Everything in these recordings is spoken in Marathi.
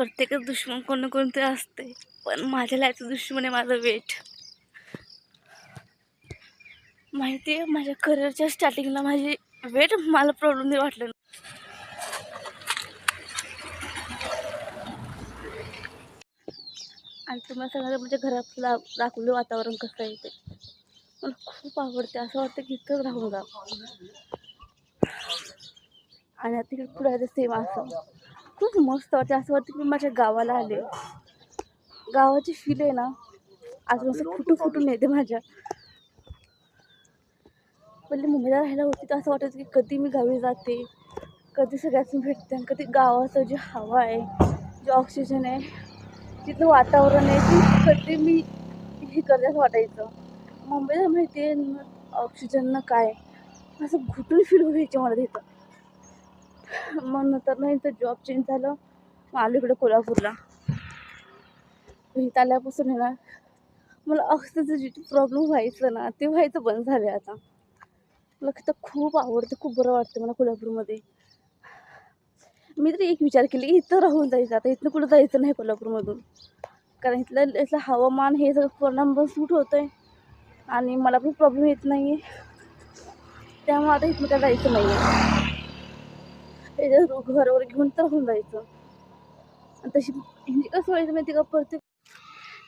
प्रत्येकच दुश्मन कोण ना कोणते असते पण माझ्या लाईफचं दुश्मन आहे माझं वेट. माहिती आहे माझ्या करिअरच्या स्टार्टिंगला माझी वेट मला प्रॉब्लेम नाही वाटलं. आणि तुम्हाला सांगायचं म्हणजे घरातला दाखवलं वातावरण कसं आहे ते. मला खूप आवडते असं वाटतं की इथंच राहून जा आणि आता तिकडे पुढे सेम असं. खूप मस्त वाटते. असं वाटतं की मी माझ्या गावाला आले. गावाची फील आहे ना. अजून असं फुटू फुटून येते माझ्या. पहिले मुंबईला राहायला होती तर असं वाटायचं की कधी मी गावी जाते. कधी सगळ्यातून भेटते आणि कधी गावाचं जी हवा आहे जे ऑक्सिजन आहे तिथलं वातावरण आहे ते कधी मी हे करते असं वाटायचं. मुंबईला माहिती आहे ऑक्सिजननं काय? असं घुटून फील व्हायची मला तिथं. मग नंतर नाही इथं जॉब चेंज झालं. मग आलो इकडे कोल्हापूरला. इथं आल्यापासून आहे ना मला अक्षरचं जे प्रॉब्लेम व्हायचं ना ते व्हायचं बंद झालं आता. मला तिथं खूप आवडतं खूप बरं वाटतं मला कोल्हापूरमध्ये. मी तरी एक विचार केली इथं राहून जायचं आता इथनं कुठं जायचं नाही कोल्हापूरमधून. कारण इथलं इथलं हवामान हे सगळं परिणाम पण सूट होतं आहे आणि मला पण प्रॉब्लेम येत नाही आहे त्यामुळे आता इथनं काय जायचं नाही आहे त्याच्या घरावर घेऊन तर होऊन जायचं. आणि तशी म्हणजे कसं व्हायचं माहिती का? परत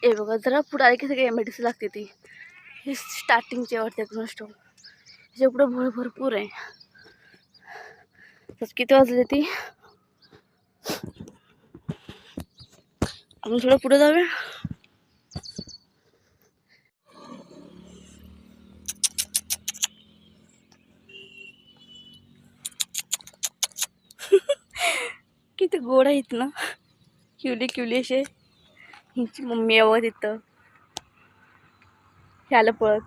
हे बघा जरा पुढे आले की सगळी एम सी लागते ती. हे स्टार्टिंगचे वाटते गोष्ट ह्याच्या पुढं भर भरपूर आहे. तर किती वाजले ती? आपण थोडं पुढे जाऊया. किती गोड आहेत ना. क्युली क्युली असे हिची मम्मी यावं तिथं. ह्याला पळत.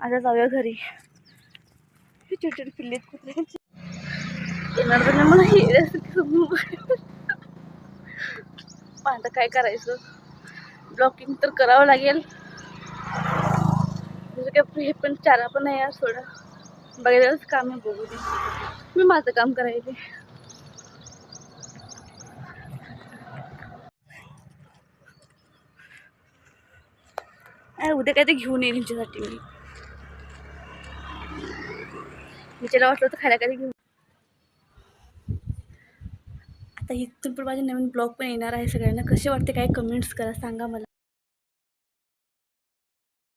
आता जाऊया घरी. छोटे छोटे पिल्ले आहेत कुत्र्यांचे. येणार तर मला हे पण आता काय करायचं? ब्लॉकिंग तर करावं लागेल. काय हे पण चारा पण आहे यार थोडं बघायलाच काम आहे बघू दे. मी माझं काम करायचे अरे उद्या काय ते घेऊन येईल यांच्यासाठी मी. मी वाटलं तर खायला काही घेऊन आता इथून पण माझे नवीन ब्लॉग पण येणार आहे सगळ्यांना. कसे वाटते काय कमेंट्स करा सांगा मला.